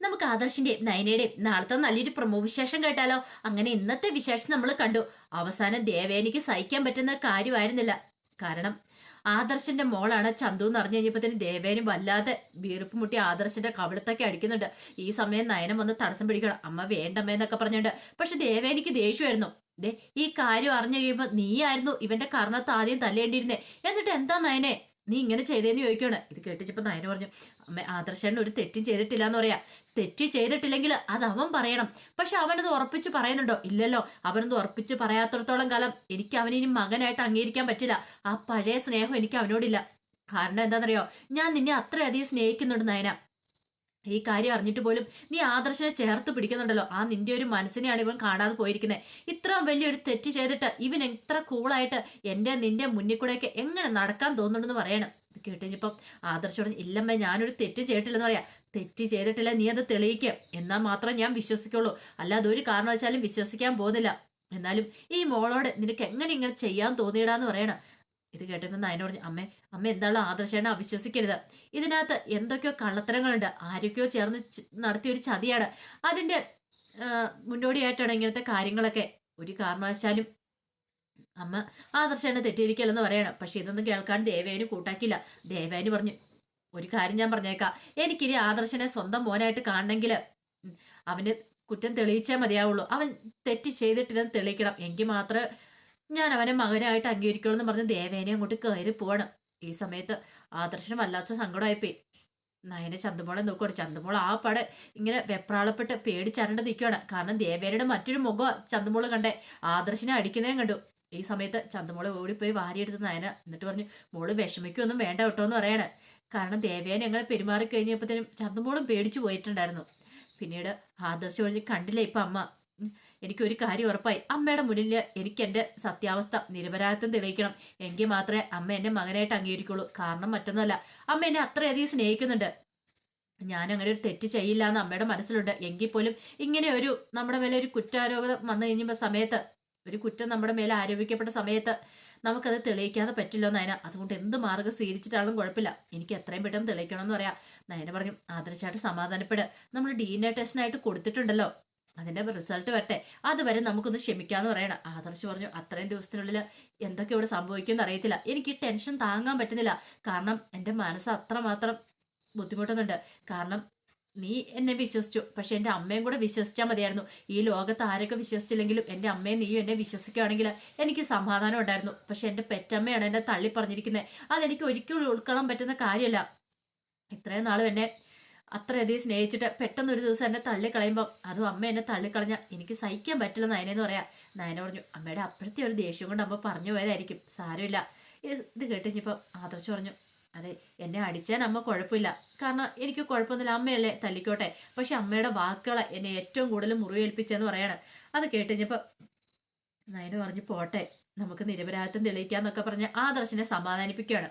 നമുക്ക് ആദർശിന്റെയും നയനയുടെയും നാളത്തെ നല്ലൊരു പ്രമോ വിശേഷം കേട്ടാലോ? അങ്ങനെ ഇന്നത്തെ വിശേഷം നമ്മൾ കണ്ടു. അവസാനം ദേവേനിക്ക് സഹിക്കാൻ പറ്റുന്ന കാര്യമായിരുന്നില്ല. കാരണം ആദർശന്റെ മോളാണ് ചന്തു എന്ന് അറിഞ്ഞു കഴിഞ്ഞപ്പോഴത്തേന് ദേവേനും വല്ലാതെ വീർപ്പ് മുട്ടി ആദർശന്റെ കവിളത്തൊക്കെ അടിക്കുന്നുണ്ട്. ഈ സമയം നയനം വന്ന് തടസ്സം പിടിക്കണം. അമ്മ വേണ്ടമ്മ എന്നൊക്കെ പറഞ്ഞുണ്ട് പക്ഷെ ദേവേനിക്ക് ദേഷ്യമായിരുന്നു. ദേ ഈ കാര്യം അറിഞ്ഞു കഴിയുമ്പോൾ നീയായിരുന്നു ഇവന്റെ കർണത്ത് ആദ്യം തല്ലേണ്ടിയിരുന്നേ. എന്നിട്ട് എന്താ നയനെ? നീ ഇങ്ങനെ ചെയ്തേന്ന് ചോദിക്കുകയാണ് ഇത് കേട്ടിച്ചപ്പോൾ നയന പറഞ്ഞു അമ്മ ആദർശന് ഒരു തെറ്റും ചെയ്തിട്ടില്ല എന്ന് പറയാ. തെറ്റ് ചെയ്തിട്ടില്ലെങ്കിൽ അത് അവൻ പറയണം. പക്ഷെ അവനത് ഉറപ്പിച്ച് പറയുന്നുണ്ടോ? ഇല്ലല്ലോ. അവനത് ഉറപ്പിച്ച് പറയാത്തടത്തോളം കാലം എനിക്ക് അവനിനി മകനായിട്ട് അംഗീകരിക്കാൻ പറ്റില്ല. ആ പഴയ സ്നേഹം എനിക്ക് അവനോടില്ല. കാരണം എന്താണെന്നറിയോ? ഞാൻ നിന്നെ അത്രയധികം സ്നേഹിക്കുന്നുണ്ട് നയന. ഈ കാര്യം അറിഞ്ഞിട്ട് പോലും നീ ആദർശനെ ചേർത്ത് പിടിക്കുന്നുണ്ടല്ലോ. ആ നിന്റെ ഒരു മനസ്സിനെയാണ് ഇവൻ കാണാതെ പോയിരിക്കുന്നത് ഇത്രയും വലിയൊരു തെറ്റ് ചെയ്തിട്ട് ഇവൻ എത്ര കൂളായിട്ട് എന്റെ നിന്റെ മുന്നിൽ കൂടെയൊക്കെ എങ്ങനെ നടക്കാൻ തോന്നുന്നുണ്ടെന്ന് പറയണം. ഇത് കേട്ടുകഴിഞ്ഞപ്പം ആദർശോട് ഇല്ലമ്മ ഞാനൊരു തെറ്റ് ചെയ്തിട്ടില്ലെന്ന് പറയാം. തെറ്റ് ചെയ്തിട്ടില്ല നീ അത് തെളിയിക്കുക എന്നാൽ മാത്രം ഞാൻ വിശ്വസിക്കുള്ളൂ. അല്ലാതെ ഒരു കാരണവശാലും വിശ്വസിക്കാൻ പോകുന്നില്ല. എന്നാലും ഈ മോളോട് നിനക്ക് എങ്ങനെ ഇങ്ങനെ ചെയ്യാൻ തോന്നിയിടാന്ന് പറയണം. ഇത് കേട്ടപ്പോൾ നയന പറഞ്ഞു അമ്മേ അമ്മ എന്താണോ ആദർശേണ അവിശ്വസിക്കരുത്. ഇതിനകത്ത് എന്തൊക്കെയോ കള്ളത്തരങ്ങളുണ്ട്. ആരൊക്കെയോ ചേർന്ന് നടത്തിയ ഒരു ചതിയാണ്. അതിന്റെ മുന്നോടിയായിട്ടാണ് ഇങ്ങനത്തെ കാര്യങ്ങളൊക്കെ. ഒരു കാരണവശാലും അമ്മ ആദർശേണ തെറ്റിയിരിക്കലെന്ന് പറയണം. പക്ഷെ ഇതൊന്നും കേൾക്കാൻ ദേവേനു കൂട്ടാക്കില്ല ദേവേനു പറഞ്ഞു ഒരു കാര്യം ഞാൻ പറഞ്ഞേക്കാം. എനിക്കിനി ആദർശനെ സ്വന്തം മോനായിട്ട് കാണണമെങ്കിൽ അവന് കുറ്റം തെളിയിച്ചേ മതിയാവുള്ളൂ. അവൻ തെറ്റ് ചെയ്തിട്ടില്ലെന്ന് തെളിയിക്കണം. എങ്കിൽ മാത്രമേ ഞാൻ അവനെ മകനായിട്ട് അംഗീകരിക്കുള്ളൂ എന്ന് പറഞ്ഞ് ദേവേനെ അങ്ങോട്ട് കയറി പോവാണ് ഈ സമയത്ത് ആദർശന് വല്ലാത്ത സങ്കടമായിപ്പോയി. നയന ചന്തുമോളെ നോക്കുവാണ് ചന്തുമോൾ ആ പടെ ഇങ്ങനെ വെപ്രാളപ്പെട്ട് പേടിച്ചരണ്ട് നിൽക്കുകയാണ് കാരണം ദേവേനയുടെ മറ്റൊരു മുഖം ചന്തുമോൾ കണ്ടേ. ആദർശനെ അടിക്കുന്നതും കണ്ടു. ഈ സമയത്ത് ചന്തമോൾ ഓടിപ്പോയി വാരിയെടുത്ത് നയന. എന്നിട്ട് പറഞ്ഞു മോൾ വിഷമിക്കൊന്നും വേണ്ട കേട്ടോ എന്ന് പറയാണ്. കാരണം ദേവയെ അങ്ങനെ പെരുമാറി കഴിഞ്ഞപ്പോഴത്തേനും ചന്തമോളും പേടിച്ചു പോയിട്ടുണ്ടായിരുന്നു. പിന്നീട് ആദർശ് പറഞ്ഞ് കണ്ടില്ല ഇപ്പം അമ്മ? എനിക്കൊരു കാര്യം ഉറപ്പായി. അമ്മയുടെ മുന്നിൽ എനിക്ക് എന്റെ സത്യാവസ്ഥ നിരപരാധിത്വം തെളിയിക്കണം. എങ്കിൽ മാത്രമേ അമ്മ എന്നെ മകനായിട്ട് അംഗീകരിക്കുള്ളൂ. കാരണം മറ്റൊന്നുമല്ല അമ്മ എന്നെ അത്രയധികം സ്നേഹിക്കുന്നുണ്ട്. ഞാൻ അങ്ങനെ ഒരു തെറ്റ് ചെയ്യില്ല എന്ന് അമ്മയുടെ മനസ്സിലുണ്ട്. എങ്കിൽ പോലും ഇങ്ങനെ ഒരു നമ്മുടെ മേലെ ഒരു കുറ്റാരോപണം വന്നു കഴിഞ്ഞപ്പോൾ സമയത്ത് ഒരു കുറ്റം നമ്മുടെ മേലെ ആരോപിക്കപ്പെട്ട സമയത്ത് നമുക്കത് തെളിയിക്കാതെ പറ്റില്ലോ നയന. അതുകൊണ്ട് എന്ത് മാർഗം സ്വീകരിച്ചിട്ടാലും കുഴപ്പമില്ല. എനിക്ക് എത്രയും പെട്ടെന്ന് തെളിയിക്കണം എന്ന് പറയാം. നയന പറഞ്ഞു ആദർശമായിട്ട് സമാധാനപ്പെട്. നമ്മൾ ഡി എൻ എ ടെസ്റ്റിനായിട്ട് കൊടുത്തിട്ടുണ്ടല്ലോ. അതിന്റെ റിസൾട്ട് വരട്ടെ. അതുവരെ നമുക്കൊന്ന് ക്ഷമിക്കാന്ന് പറയണം. ആദർശ് പറഞ്ഞു അത്രയും ദിവസത്തിനുള്ളിൽ എന്തൊക്കെ ഇവിടെ സംഭവിക്കുമെന്ന് അറിയത്തില്ല. എനിക്ക് ടെൻഷൻ താങ്ങാൻ പറ്റുന്നില്ല. കാരണം എന്റെ മനസ്സ് അത്രമാത്രം ബുദ്ധിമുട്ടുന്നുണ്ട്. കാരണം നീ എന്നെ വിശ്വസിച്ചു. പക്ഷെ എന്റെ അമ്മയും കൂടെ വിശ്വസിച്ചാൽ മതിയായിരുന്നു. ഈ ലോകത്ത് ആരൊക്കെ വിശ്വസിച്ചില്ലെങ്കിലും എന്റെ അമ്മയും നീയും എന്നെ വിശ്വസിക്കുകയാണെങ്കിൽ എനിക്ക് സമാധാനം ഉണ്ടായിരുന്നു. പക്ഷെ എന്റെ പെറ്റമ്മയാണ് എന്നെ തള്ളി പറഞ്ഞിരിക്കുന്നത് അതെനിക്ക് ഒരിക്കലും ഉൾക്കൊള്ളാൻ പറ്റുന്ന കാര്യമല്ല. ഇത്രയും നാളും എന്നെ അത്രയധികം സ്നേഹിച്ചിട്ട് പെട്ടെന്ന് ഒരു ദിവസം എന്നെ തള്ളിക്കളയുമ്പം അതും അമ്മ എന്നെ തള്ളിക്കളഞ്ഞ എനിക്ക് സഹിക്കാൻ പറ്റില്ല നയനെന്ന് പറയാം. നയന പറഞ്ഞു അമ്മയുടെ അപ്പോഴത്തെ ഒരു ദേഷ്യം കൊണ്ട് അമ്മ പറഞ്ഞു പോയതായിരിക്കും. സാരമില്ല. ഇത് ഇത് കേട്ടിഞ്ഞപ്പോൾ ആദർശ് പറഞ്ഞു അതെ എന്നെ അടിച്ചാൽ അമ്മ കുഴപ്പമില്ല. കാരണം എനിക്ക് കുഴപ്പമൊന്നുമില്ല. അമ്മയല്ലേ തല്ലിക്കോട്ടെ? പക്ഷെ അമ്മയുടെ വാക്കുകളെ എന്നെ ഏറ്റവും കൂടുതൽ മുറിവേൽപ്പിച്ചെന്ന് പറയാണ്. അത് കേട്ടുകഴിഞ്ഞപ്പോൾ നയന പറഞ്ഞു പോട്ടെ നമുക്ക് നിരപരാധിത്വം തെളിയിക്കാന്നൊക്കെ പറഞ്ഞ് ആദർശിനെ സമാധാനിപ്പിക്കുകയാണ്.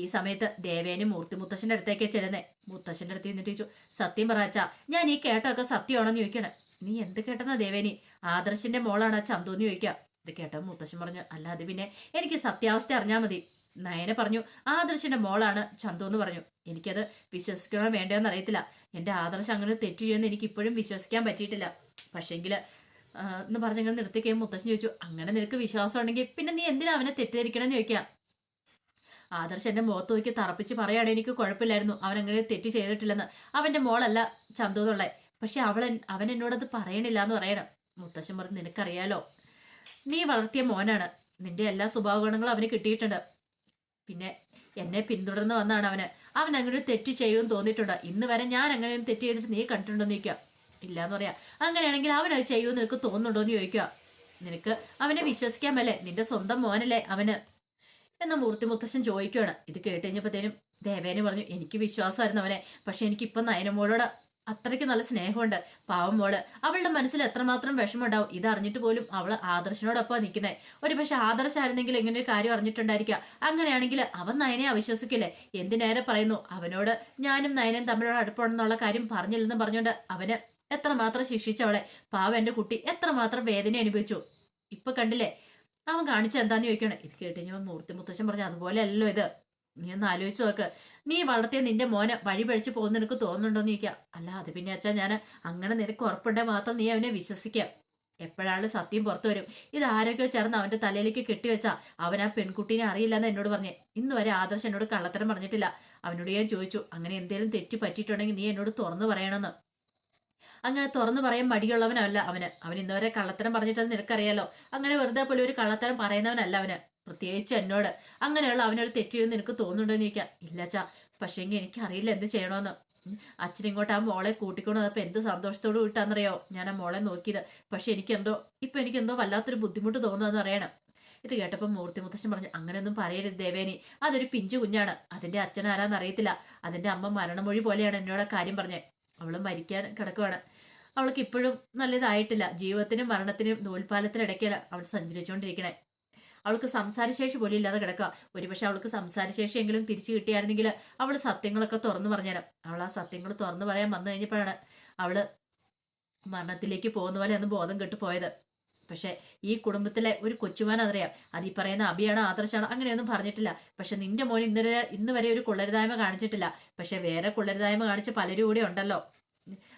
ഈ സമയത്ത് ദേവേനും മൂർത്തി മുത്തശ്ശന്റെ അടുത്തേക്ക് ചെല്ലുന്നേ. മുത്തശ്ശന്റെ അടുത്ത് നിന്നിട്ട് ചോദിച്ചു സത്യം പറച്ച ഞാൻ ഈ കേട്ടൊക്കെ സത്യമാണെന്ന് ചോദിക്കണേ. നീ എന്ത് കേട്ടെന്നാ ദേവേനി? ആദർശിന്റെ മോളാണ് ചന്തു എന്ന് ചോദിക്കുക ഇത് കേട്ടോ മുത്തശ്ശൻ പറഞ്ഞു അല്ലാതെ പിന്നെ എനിക്ക് സത്യാവസ്ഥ അറിഞ്ഞാൽ മതി. നയന പറഞ്ഞു ആദർശിന്റെ മോളാണ് ചന്തു എന്ന് പറഞ്ഞു. എനിക്കത് വിശ്വസിക്കണോ വേണ്ടോന്ന് അറിയത്തില്ല. എന്റെ ആദർശം അങ്ങനെ തെറ്റു ചെയ്യുമെന്ന് എനിക്ക് ഇപ്പോഴും വിശ്വസിക്കാൻ പറ്റിയിട്ടില്ല. പക്ഷേങ്കിൽ എന്ന് പറഞ്ഞങ്ങനെ നിർത്തി കഴിയുമ്പോൾ മുത്തശ്ശൻ ചോദിച്ചു അങ്ങനെ നിനക്ക് വിശ്വാസം ഉണ്ടെങ്കിൽ പിന്നെ നീ എന്തിനാ അവനെ തെറ്റിദ്ധരിക്കണമെന്ന് ചോദിക്കാം? ആദർശ് എന്റെ മുഖത്ത് നോക്കി തറപ്പിച്ച് പറയാണ് എനിക്ക് കുഴപ്പമില്ലായിരുന്നു. അവൻ അങ്ങനെ തെറ്റ് ചെയ്തിട്ടില്ലെന്ന്. അവന്റെ മോളല്ല ചന്തു എന്നുള്ളേ. പക്ഷെ അവൾ അവൻ എന്നോടത് പറയണില്ല എന്ന് പറയണം. മുത്തശ്ശൻ പറഞ്ഞു നിനക്കറിയാലോ നീ വളർത്തിയ മോനാണ്. നിന്റെ എല്ലാ സ്വഭാവ ഗുണങ്ങളും അവന് കിട്ടിയിട്ടുണ്ട്. പിന്നെ എന്നെ പിന്തുടർന്ന് വന്നാണ് അവന്. അവൻ അങ്ങനെ ഒരു തെറ്റ് ചെയ്യുമെന്ന് തോന്നിയിട്ടുണ്ട്. ഇന്ന് വരെ ഞാൻ അങ്ങനെ തെറ്റ് ചെയ്തിട്ട് നീ കണ്ടിട്ടുണ്ടോ എന്ന് ചോദിക്കുക. ഇല്ല എന്ന് പറയാം. അങ്ങനെയാണെങ്കിൽ അവൻ അത് ചെയ്യുമെന്ന് നിനക്ക് തോന്നുന്നുണ്ടോ എന്ന് ചോദിക്കുക. നിനക്ക് അവനെ വിശ്വസിക്കാൻ മേലെ നിന്റെ സ്വന്തം മോനല്ലേ അവന്? എന്ന മൂർത്തി മുത്തശ്ശൻ ചോദിക്കുകയാണ്. ഇത് കേട്ട് കഴിഞ്ഞപ്പോഴത്തേനും ദേവേനെ പറഞ്ഞു എനിക്ക് വിശ്വാസമായിരുന്നു അവനെ. പക്ഷെ എനിക്കിപ്പം നയനമോളോട് അത്രയ്ക്ക് നല്ല സ്നേഹമുണ്ട്. പാവം മോൾ. അവളുടെ മനസ്സിൽ എത്രമാത്രം വിഷമമുണ്ടാവും? ഇത് അറിഞ്ഞിട്ട് പോലും അവൾ ആദർശനോടൊപ്പം നിൽക്കുന്നത് ഒരു പക്ഷെ ആദർശായിരുന്നെങ്കിൽ ഇങ്ങനെ ഒരു കാര്യം അറിഞ്ഞിട്ടുണ്ടായിരിക്കുക അങ്ങനെയാണെങ്കിൽ അവൻ നയനെ അവിശ്വസിക്കില്ലേ? എന്തിനേറെ പറയുന്നു? അവനോട് ഞാനും നയനും തമ്മിലുള്ള അടുപ്പമുണ്ടെന്നുള്ള കാര്യം പറഞ്ഞില്ലെന്ന് പറഞ്ഞുകൊണ്ട് അവന് എത്രമാത്രം ശിക്ഷിച്ചവളെ പാവം എന്റെ കുട്ടി എത്രമാത്രം വേദന അനുഭവിച്ചു. ഇപ്പൊ കണ്ടില്ലേ? അവൻ കാണിച്ച എന്താന്ന് ചോദിക്കണം. ഇത് കേട്ട് കഴിഞ്ഞപ്പോൾ മൂർത്തി മുത്തശ്ശൻ പറഞ്ഞു അതുപോലെയല്ലോ ഇത്. നീ ഒന്ന് ആലോചിച്ച് നോക്ക് നീ വളർത്തിയ നിന്റെ മോനെ വഴി പഴിച്ച് പോകുന്ന നിനക്ക് തോന്നുന്നുണ്ടോ എന്ന് ചോദിക്കാം. അല്ല അത് പിന്നെ അച്ഛാ ഞാൻ അങ്ങനെ നിനക്ക് ഉറപ്പുണ്ടെങ്കിൽ മാത്രം നീ അവനെ വിശ്വസിക്കാം. എപ്പോഴാണ് സത്യം പുറത്തു വരും? ഇത് ആരൊക്കെ ചേർന്ന് അവന്റെ തലയിലേക്ക് കെട്ടിവെച്ചാ അവൻ ആ പെൺകുട്ടീനെ അറിയില്ലെന്ന് എന്നോട് പറഞ്ഞേ. ഇന്ന് വരെ ആദർശ് എന്നോട് കള്ളത്തരം പറഞ്ഞിട്ടില്ല. അവനോട് ഞാൻ ചോദിച്ചു അങ്ങനെ എന്തെങ്കിലും തെറ്റി പറ്റിയിട്ടുണ്ടെങ്കിൽ നീ എന്നോട് തുറന്നു പറയണമെന്ന്? അങ്ങനെ തുറന്നു പറയാൻ മടിയുള്ളവനല്ല അവന്. അവൻ ഇന്നുവരെ കള്ളത്തരം പറഞ്ഞിട്ടെന്ന് നിനക്കറിയാലോ. അങ്ങനെ വെറുതെ പോലെ ഒരു കള്ളത്തരം പറയുന്നവനല്ല അവന്. പ്രത്യേകിച്ച് എന്നോട്. അങ്ങനെയുള്ള അവനൊരു തെറ്റിയെന്ന് നിനക്ക് തോന്നുന്നുണ്ടോ എന്ന് ചോദിക്കാം. ഇല്ലച്ചാ പക്ഷേങ്കിൽ എനിക്കറിയില്ല എന്ത് ചെയ്യണമെന്ന്. അച്ഛൻ ഇങ്ങോട്ട് ആ മോളെ കൂട്ടിക്കൊണ്ട് വന്നപ്പോൾ എന്ത് സന്തോഷത്തോട് വിട്ടാന്നറിയോ ഞാൻ ആ മോളെ നോക്കിയത്. പക്ഷെ എനിക്കെന്തോ ഇപ്പം എനിക്കെന്തോ വല്ലാത്തൊരു ബുദ്ധിമുട്ട് തോന്നുന്നതെന്ന് അറിയണം. ഇത് കേട്ടപ്പോൾ മൂർത്തി മുത്തശ്ശൻ പറഞ്ഞു അങ്ങനെയൊന്നും പറയരുത് ദേവേനി. അതൊരു പിഞ്ചു കുഞ്ഞാണ്. അതിന്റെ അച്ഛൻ ആരാന്ന് അറിയത്തില്ല. അതിന്റെ അമ്മ മരണമൊഴി പോലെയാണ് എന്നോട് കാര്യം പറഞ്ഞത് അവൾ മരിക്കാൻ കിടക്കുവാണ്. അവൾക്ക് ഇപ്പോഴും നല്ലതായിട്ടില്ല. ജീവിതത്തിനും മരണത്തിനും നൂൽപാലത്തിനിടയ്ക്കാണ് അവൾ സഞ്ചരിച്ചുകൊണ്ടിരിക്കണേ. അവൾക്ക് സംസാരശേഷി പോലും ഇല്ലാതെ കിടക്കുക. ഒരുപക്ഷെ അവൾക്ക് സംസാരശേഷിയെങ്കിലും തിരിച്ചു കിട്ടിയായിരുന്നെങ്കിൽ അവൾ സത്യങ്ങളൊക്കെ തുറന്നു പറഞ്ഞേരം അവൾ ആ സത്യങ്ങൾ തുറന്നു പറയാൻ വന്നു കഴിഞ്ഞപ്പോഴാണ് അവൾ മരണത്തിലേക്ക് പോകുന്ന പോലെ അന്ന് ബോധം കെട്ടു പോയത്. പക്ഷെ ഈ കുടുംബത്തിലെ ഒരു കൊച്ചുമാൻ അതറിയാം. അത് ഈ പറയുന്ന അഭിയാണ് ആദർശാണ് അങ്ങനെയൊന്നും പറഞ്ഞിട്ടില്ല. പക്ഷെ നിന്റെ മോൻ ഇന്നലെ ഇന്ന് വരെ ഒരു കൊള്ളരുതായ്മ കാണിച്ചിട്ടില്ല. പക്ഷെ വേറെ കൊള്ളരുതായ്മ കാണിച്ച പലരും കൂടെ ഉണ്ടല്ലോ.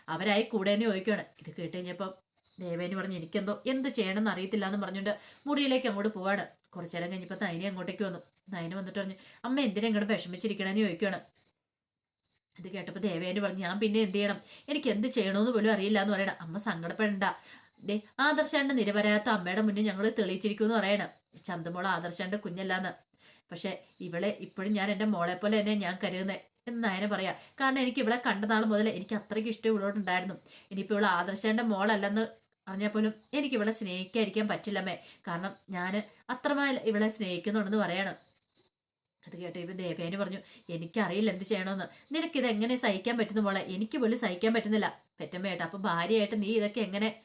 അവരായി കൂടെ എന്ന് ചോദിക്കുകയാണ് ഇത് കേട്ട് കഴിഞ്ഞപ്പം ദേവേനി പറഞ്ഞു എനിക്കെന്തോ എന്ത് ചെയ്യണമെന്ന് അറിയത്തില്ല എന്ന് പറഞ്ഞുകൊണ്ട് മുറിയിലേക്ക് അങ്ങോട്ട് പോവാണ്. കുറച്ചു നേരം കഴിഞ്ഞപ്പോൾ നയനെ അങ്ങോട്ടേക്ക് വന്നു. നയന വന്നിട്ട് പറഞ്ഞു അമ്മ എന്തിനാ ഇങ്ങോട്ട് വിഷമിച്ചിരിക്കണമെന്ന് ചോദിക്കുകയാണ് ഇത് കേട്ടപ്പോൾ ദേവേനു പറഞ്ഞു ഞാൻ പിന്നെ എന്ത് ചെയ്യണം? എനിക്ക് എന്ത് ചെയ്യണമെന്ന് പോലും അറിയില്ല എന്ന് പറയണം. അമ്മ സങ്കടപ്പെടണ്ട. ദേ ആദർശാണ്ട് നിരപരാത്ത അമ്മയുടെ മുന്നിൽ ഞങ്ങൾ തെളിയിച്ചിരിക്കും എന്ന് പറയണം. ചന്തമോള ആദർശാണ്ട് കുഞ്ഞല്ലാന്ന്. പക്ഷെ ഇവളെ ഇപ്പോഴും ഞാൻ എന്റെ മോളെ പോലെ തന്നെ ഞാൻ കരുതുന്നത് എന്ന് നയന പറയാം. കാരണം എനിക്ക് ഇവളെ കണ്ട നാൾ മുതൽ എനിക്ക് അത്രയ്ക്ക് ഇഷ്ടം ഇവളോടുണ്ടായിരുന്നു ഇനിയിപ്പോൾ ഇവളെ ആദർശാന്റെ മോളല്ലെന്ന് അറിഞ്ഞാൽ പോലും എനിക്ക് ഇവളെ സ്നേഹിക്കാതിരിക്കാൻ പറ്റില്ലമ്മേ. കാരണം ഞാൻ അത്രമായി ഇവളെ സ്നേഹിക്കുന്നുണ്ടെന്ന് പറയണം. അത് കേട്ട് ഇപ്പം ദേവേന് പറഞ്ഞു എനിക്കറിയില്ല എന്ത് ചെയ്യണമെന്ന് നിനക്കിത് എങ്ങനെ സഹിക്കാൻ പറ്റുന്ന മോളെ? എനിക്ക് പോലും സഹിക്കാൻ പറ്റുന്നില്ല. പെറ്റമ്മയായിട്ട് അപ്പം ഭാര്യയായിട്ട് നീ ഇതൊക്കെ എങ്ങനെ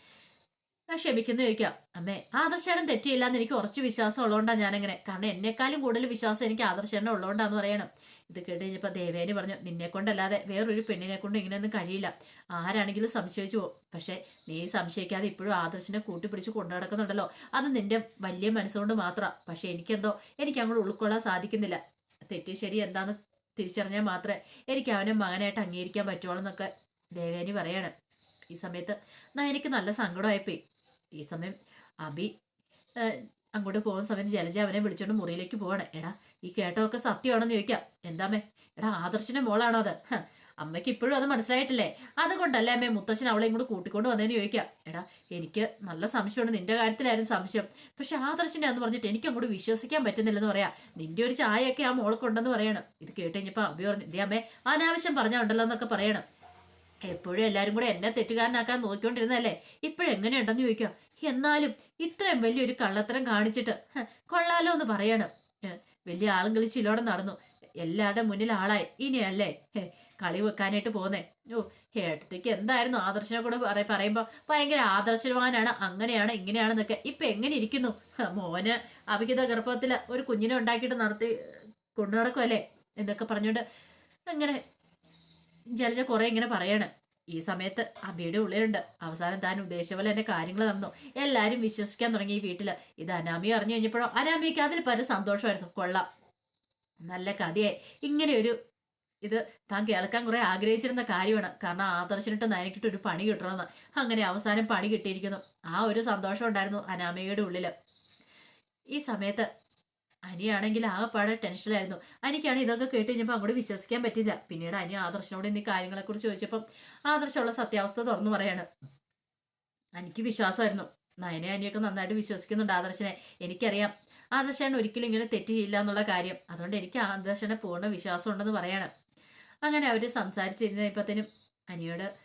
ക്ഷമിക്കുന്നു ചോദിക്കാം. അമ്മേ ആദർശേടൻ തെറ്റിയില്ലാന്ന് എനിക്ക് കുറച്ച് വിശ്വാസം ഉള്ളതുകൊണ്ടാണ് ഞാനങ്ങനെ. കാരണം എന്നെക്കാളും കൂടുതൽ വിശ്വാസം എനിക്ക് ആദർശേടൻ ഉള്ളതുകൊണ്ടാന്ന് പറയണം. ഇത് കേട്ട് കഴിഞ്ഞപ്പോൾ ദേവേനി പറഞ്ഞു നിന്നെ കൊണ്ടല്ലാതെ വേറൊരു പെണ്ണിനെ കൊണ്ട് ഇങ്ങനെയൊന്നും കഴിയില്ല. ആരാണെങ്കിലും സംശയിച്ചു പോകും. പക്ഷേ നീ സംശയിക്കാതെ ഇപ്പോഴും ആദർശിനെ കൂട്ടിപ്പിടിച്ച് കൊണ്ടു നടക്കുന്നുണ്ടല്ലോ. അത് നിന്റെ വലിയ മനസ്സുകൊണ്ട് മാത്രം. പക്ഷേ എനിക്കെന്തോ എനിക്ക് അങ്ങോട്ട് ഉൾക്കൊള്ളാൻ സാധിക്കുന്നില്ല. തെറ്റി ശരി എന്താന്ന് തിരിച്ചറിഞ്ഞാൽ മാത്രമേ എനിക്ക് അവനെ മകനായിട്ട് അംഗീകരിക്കാൻ പറ്റുള്ളൂ എന്നൊക്കെ ദേവേനി പറയാണ്. ഈ സമയത്ത് എനിക്ക് നല്ല സങ്കടമായിപ്പോയി. ഈ സമയം അബി അങ്ങോട്ട് പോകുന്ന സമയത്ത് ജലജ അവനെ വിളിച്ചോണ്ട് മുറിയിലേക്ക് പോവാണ്. എടാ ഈ കേട്ടതൊക്കെ സത്യമാണെന്ന് ചോദിക്കാം. എന്താമേ എടാ ആദർശിന്റെ മോളാണോ അത്? അമ്മയ്ക്ക് ഇപ്പോഴും അത് മനസ്സിലായിട്ടില്ലേ? അതുകൊണ്ടല്ലേ അമ്മേ മുത്തശ്ശൻ അവളെ ഇങ്ങോട്ട് കൂട്ടിക്കൊണ്ട് വന്നതെന്ന് ചോദിക്കാം. എടാ എനിക്ക് നല്ല സംശയമാണ് നിന്റെ കാര്യത്തിലായിരുന്നു സംശയം. പക്ഷെ ആദർശിന്റെ എന്ന് പറഞ്ഞിട്ട് എനിക്ക് അങ്ങോട്ട് വിശ്വസിക്കാൻ പറ്റുന്നില്ലെന്ന് പറയാ. നിന്റെ ഒരു ചായയൊക്കെ ആ മോൾക്കുണ്ടെന്ന് പറയണം. ഇത് കേട്ട് കഴിഞ്ഞപ്പോ അബി പറഞ്ഞു ഇതേ അമ്മേ അനാവശ്യം പറഞ്ഞാൽ ഉണ്ടല്ലോ എന്നൊക്കെ പറയണം. എപ്പോഴും എല്ലാരും കൂടെ എന്നെ തെറ്റുകാരനാക്കാൻ നോക്കിക്കൊണ്ടിരുന്നല്ലേ ഇപ്പോഴെങ്ങനെയുണ്ടെന്ന് ചോദിക്കാം. എന്നാലും ഇത്രയും വലിയൊരു കള്ളത്തരം കാണിച്ചിട്ട് കൊള്ളാലോ എന്ന് പറയണം. വലിയ ആളും കളിച്ചിലോടെ നടന്നു. എല്ലാവരുടെ മുന്നിൽ ആളായി. ഇനിയല്ലേ? കളി വെക്കാനായിട്ട് പോന്നേ. ഓ ഏട്ടത്തേക്ക് എന്തായിരുന്നു ആദർശനെ കൂടെ പറ പറയുമ്പോ ഭയങ്കര ആദർശവാനാണ് അങ്ങനെയാണ് ഇങ്ങനെയാണെന്നൊക്കെ. ഇപ്പൊ എങ്ങനെ ഇരിക്കുന്നു? മോന് അഭിഹിത ഗർഭത്തിൽ ഒരു കുഞ്ഞിനെ ഉണ്ടാക്കിയിട്ട് നടത്തി കൊണ്ടു നടക്കുമല്ലേ എന്നൊക്കെ പറഞ്ഞുകൊണ്ട് അങ്ങനെ ജലജ കുറെ ഇങ്ങനെ പറയാണ്. ഈ സമയത്ത് അബിയുടെ ഉള്ളിലുണ്ട്. അവസാനം താൻ ഉദ്ദേശിച്ച പോലെ എന്റെ കാര്യങ്ങൾ നടന്നു. എല്ലാരും വിശ്വസിക്കാൻ തുടങ്ങി ഈ വീട്ടിൽ. ഇത് അനാമി അറിഞ്ഞു കഴിഞ്ഞപ്പോഴോ അനാമിക്ക് അതിൽ പല സന്തോഷമായിരുന്നു. കൊള്ളാം. നല്ല കഥയായി. ഇങ്ങനെ ഒരു ഇത് താൻ കേൾക്കാൻ കുറെ ആഗ്രഹിച്ചിരുന്ന കാര്യമാണ്. കാരണം ആദർശനിട്ട് നയനക്കിട്ട് ഒരു പണി കിട്ടണമെന്ന്. അങ്ങനെ അവസാനം പണി കിട്ടിയിരിക്കുന്നു. ആ ഒരു സന്തോഷം ഉണ്ടായിരുന്നു അനാമികയുടെ ഉള്ളിൽ. ഈ സമയത്ത് അനിയാണെങ്കിൽ ആ ആകെപ്പാടെ ടെൻഷനിലായിരുന്നു. അനിക്കാണ് ഇതൊക്കെ കേട്ട് കഴിഞ്ഞപ്പോൾ അങ്ങോട്ട് വിശ്വസിക്കാൻ പറ്റില്ല പിന്നീട് അനി ആദർശനോട് ഇന്നീ കാര്യങ്ങളെ കുറിച്ച് ചോദിച്ചപ്പം ആദർശമുള്ള സത്യാവസ്ഥ തുറന്നു പറയാണ്. എനിക്ക് വിശ്വാസമായിരുന്നു. നയനെ അനിയൊക്കെ നന്നായിട്ട് വിശ്വസിക്കുന്നുണ്ട് ആദർശനെ. എനിക്കറിയാം. ആദർശന് ഒരിക്കലും ഇങ്ങനെ തെറ്റ് ചെയ്യില്ല എന്നുള്ള കാര്യം. അതുകൊണ്ട് എനിക്ക് ആദർശനെ പൂർണ വിശ്വാസം ഉണ്ടെന്ന് പറയാണ്. അങ്ങനെ അവർ സംസാരിച്ചിരുന്നപ്പോഴത്തേനും അനിയോട്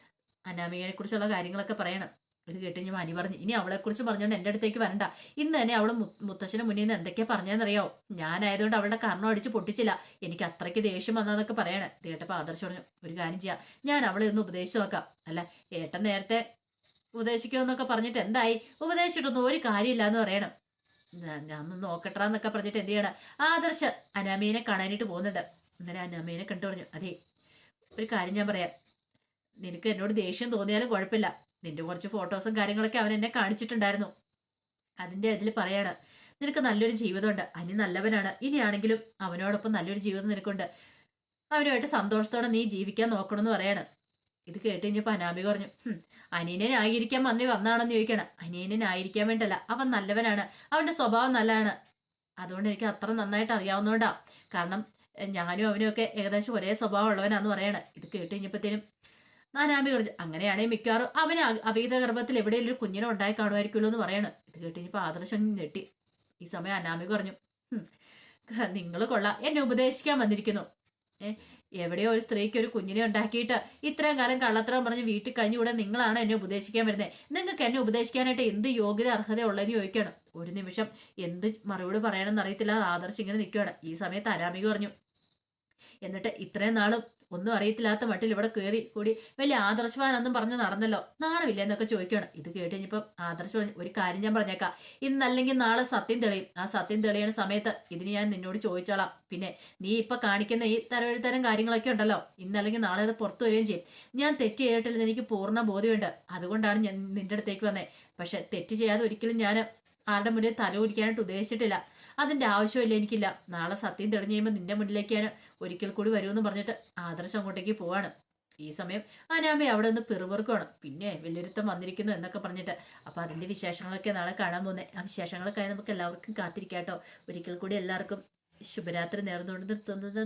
അനാമികനെ കുറിച്ചുള്ള കാര്യങ്ങളൊക്കെ പറയണം. ഇത് കേട്ട് ഞാൻ അനി പറഞ്ഞു ഇനി അവളെക്കുറിച്ച് പറഞ്ഞുകൊണ്ട് എന്റെ അടുത്തേക്ക് വരണ്ട. ഇന്ന് തന്നെ അവൾ മുത്തശ്ശന് മുന്നിൽ നിന്ന് എന്തൊക്കെയാ പറഞ്ഞതെന്നറിയോ? ഞാനായതുകൊണ്ട് അവളുടെ കർണം അടിച്ച് പൊട്ടിച്ചില്ല. എനിക്ക് അത്രയ്ക്ക് ദേഷ്യം വന്നതെന്നൊക്കെ പറയണേ. ഇത് കേട്ടപ്പോൾ ആദർശ് പറഞ്ഞു ഒരു കാര്യം ചെയ്യാം. ഞാൻ അവളെ ഒന്ന് ഉപദേശിച്ചു നോക്കാം. അല്ല ഏട്ടൻ നേരത്തെ ഉപദേശിക്കുമെന്നൊക്കെ പറഞ്ഞിട്ട് എന്തായി? ഉപദേശിച്ചിട്ടൊന്നും ഒരു കാര്യമില്ല എന്ന് പറയണം. ഞാൻ ഒന്ന് നോക്കട്ടെന്നൊക്കെ പറഞ്ഞിട്ട് എന്ത് ചെയ്യണം? ആദർശ് അനാമീനെ കാണാനായിട്ട് പോകുന്നുണ്ട്. അങ്ങനെ അനാമീനെ കണ്ടു പറഞ്ഞു അതെ ഒരു കാര്യം ഞാൻ പറയാം. നിനക്ക് എന്നോട് ദേഷ്യം തോന്നിയാലും കുഴപ്പമില്ല. നിന്റെ കുറച്ച് ഫോട്ടോസും കാര്യങ്ങളൊക്കെ അവൻ എന്നെ കാണിച്ചിട്ടുണ്ടായിരുന്നു. അതിന്റെ ഇതിൽ പറയാണ് നിനക്ക് നല്ലൊരു ജീവിതമുണ്ട്. അനി നല്ലവനാണ്. ഇനിയാണെങ്കിലും അവനോടൊപ്പം നല്ലൊരു ജീവിതം നിനക്കുണ്ട്. അവനുമായിട്ട് സന്തോഷത്തോടെ നീ ജീവിക്കാൻ നോക്കണമെന്ന് പറയാണ്. ഇത് കേട്ട് കഴിഞ്ഞപ്പോൾ അനാബി പറഞ്ഞു "ഹും, അനിയനെ ആയിരിക്കാൻ വന്നി വന്നാണെന്ന് ചോദിക്കണം. അനിയനെ ആയിരിക്കാൻ വേണ്ടല്ല. അവൻ നല്ലവനാണ്. അവന്റെ സ്വഭാവം നല്ലതാണ്. അതുകൊണ്ട് എനിക്ക് അത്ര നന്നായിട്ട് അറിയാവുന്നതുകൊണ്ടാ. കാരണം ഞാനും അവനും ഒക്കെ ഏകദേശം ഒരേ സ്വഭാവം ഉള്ളവനാന്ന് പറയാണ്. ഇത് കേട്ട് കഴിഞ്ഞപ്പോഴത്തേനും അനാമി പറഞ്ഞു അങ്ങനെയാണെങ്കിൽ മിക്കവാറും അവന് അവീത ഗർഭത്തിൽ എവിടെയെങ്കിലും ഒരു കുഞ്ഞിനെ ഉണ്ടായി കാണുമായിരിക്കുമല്ലോ എന്ന് പറയാണ്. ഇത് കേട്ട് കഴിഞ്ഞപ്പോൾ ആദർശം ഞെട്ടി. ഈ സമയം അനാമി പറഞ്ഞു നിങ്ങൾ കൊള്ളാം. എന്നെ ഉപദേശിക്കാൻ വന്നിരിക്കുന്നു. എവിടെയോ ഒരു സ്ത്രീക്ക് ഒരു കുഞ്ഞിനെ ഉണ്ടാക്കിയിട്ട് ഇത്രയും കാലം കള്ളത്തരം പറഞ്ഞ് വീട്ടിൽ കഴിഞ്ഞുകൂടെ നിങ്ങളാണ് എന്നെ ഉപദേശിക്കാൻ വരുന്നത് നിങ്ങൾക്ക് എന്നെ ഉപദേശിക്കാനായിട്ട് എന്ത് യോഗ്യത അർഹത ഉള്ളതെന്ന് ചോദിക്കുകയാണ്. ഒരു നിമിഷം എന്ത് മറുപടി പറയണമെന്ന് അറിയത്തില്ല ആദർശ് ഇങ്ങനെ നിൽക്കുകയാണ്. ഈ സമയത്ത് അനാമിക പറഞ്ഞു എന്നിട്ട് ഇത്രയും നാളും ഒന്നും അറിയത്തില്ലാത്ത മട്ടിൽ ഇവിടെ കയറി കൂടി വലിയ ആദർശവാനെന്നും പറഞ്ഞ് നടന്നല്ലോ. നാണമില്ല എന്നൊക്കെ ചോദിക്കണം ഇത് കേട്ട് കഴിഞ്ഞപ്പം ആദർശ് പറഞ്ഞു ഒരു കാര്യം ഞാൻ പറഞ്ഞേക്കാം. ഇന്നല്ലെങ്കിൽ നാളെ സത്യം തെളിയും. ആ സത്യം തെളിയണ സമയത്ത് ഇതിന് ഞാൻ നിന്നോട് ചോദിച്ചോളാം. പിന്നെ നീ ഇപ്പൊ കാണിക്കുന്ന ഈ തരം കാര്യങ്ങളൊക്കെ ഉണ്ടല്ലോ. ഇന്നല്ലെങ്കിൽ നാളെ അത് പുറത്തു വരികയും ചെയ്യും. ഞാൻ തെറ്റ് ചെയ്തിട്ടില്ലെന്ന് എനിക്ക് പൂർണ ബോധ്യമുണ്ട്. അതുകൊണ്ടാണ് ഞാൻ നിന്റെ അടുത്തേക്ക് വന്നത് പക്ഷെ തെറ്റ് ചെയ്യാതെ ഒരിക്കലും ഞാൻ ആരുടെ മുന്നിൽ തല കുടിക്കാനായിട്ട് ഉദ്ദേശിച്ചിട്ടില്ല. അതിന്റെ ആവശ്യമില്ല എനിക്കില്ല. നാളെ സത്യം തെളിഞ്ഞു കഴിയുമ്പോൾ നിന്റെ മുന്നിലേക്ക് ഞാൻ ഒരിക്കൽ കൂടി വരുമെന്ന് പറഞ്ഞിട്ട് ആദർശം അങ്ങോട്ടേക്ക് പോവാണ്. ഈ സമയം അനാമ അവിടെ നിന്ന് പിറുവർക്കുവാണ് പിന്നെ വലിയൊരുത്തം വന്നിരിക്കുന്നു എന്നൊക്കെ പറഞ്ഞിട്ട്. അപ്പൊ അതിന്റെ വിശേഷങ്ങളൊക്കെ നാളെ കാണാൻ പോകുന്നത് ആ വിശേഷങ്ങളൊക്കെ നമുക്ക് എല്ലാവർക്കും കാത്തിരിക്കാട്ടോ. ഒരിക്കൽ കൂടി എല്ലാവർക്കും ശുഭരാത്രി നേർന്നുകൊണ്ട് നിർത്തുന്നത്